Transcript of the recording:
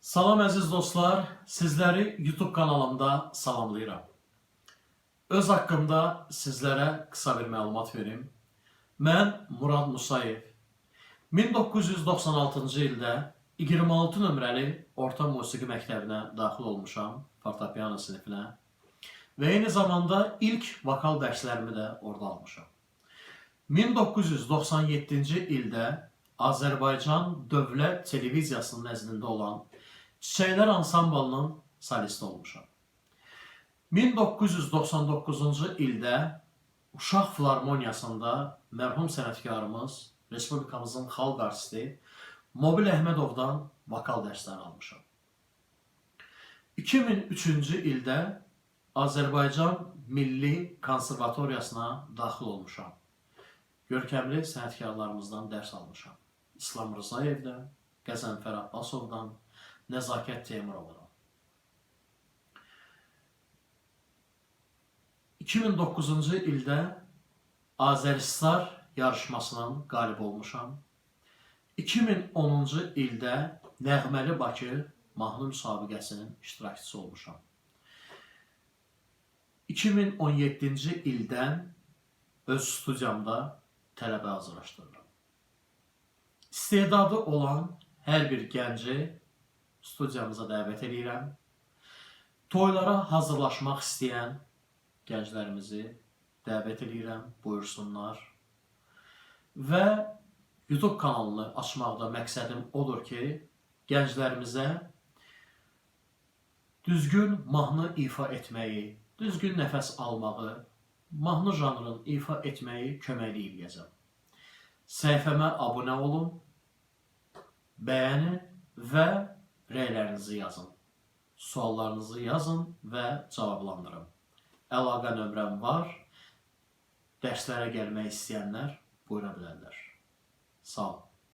Salam əziz dostlar, sizləri YouTube kanalımda salamlayıram. Öz haqqımda sizlərə qısa bir məlumat verim. Mən Murad Musayev. 1996-cı ildə 26 nömrəli orta musiqi məktəbinə daxil olmuşam, fortepiano sinifinə. Və eyni zamanda ilk vokal dərslərimi də orada almışam. 1997-ci ildə Azərbaycan Dövlət Televiziyasının nəzdində olan Çiçəklər Ansamblının solisti olmuşam. 1999-cu ildə Uşaq Filarmoniyasında mərhum sənətkarımız, Respublikamızın xalq artisti Mobil Əhmədovdan vokal dərsləri almışam. 2003-cü ildə Azərbaycan Milli Konservatoriyasına daxil olmuşam. Görkəmli sənətkarlarımızdan dərs almışam. İslam Rızayevdən, Qəzənfər Abbasovdan, Nəzakət Teymurovadan. 2009-cu ildə Azəristar yarışmasının qalib olmuşam. 2010-cu ildə Nəğməli Bakı mahnı müsabiqəsinin iştirakçısı olmuşam. 2017-ci ildən öz studiyamda tələbə hazırlaşdırıram. İstedadı olan hər bir gənci studiyamıza dəvət edirəm. Toylara hazırlaşmaq istəyən gənclərimizi dəvət edirəm, buyursunlar. Və YouTube kanalını açmaqda məqsədim odur ki, gənclərimizə düzgün mahnı ifa etməyi, düzgün nəfəs almağı, mahnı janrını ifa etməyi köməklik edəcəm. Səhifəmə abunə olun, bəyənin və rəylərinizi yazın. Suallarınızı yazın və cavablandırın. Əlaqə nömrəm var. Dərslərə gəlmək istəyənlər buyura bilərlər. Sağ olun.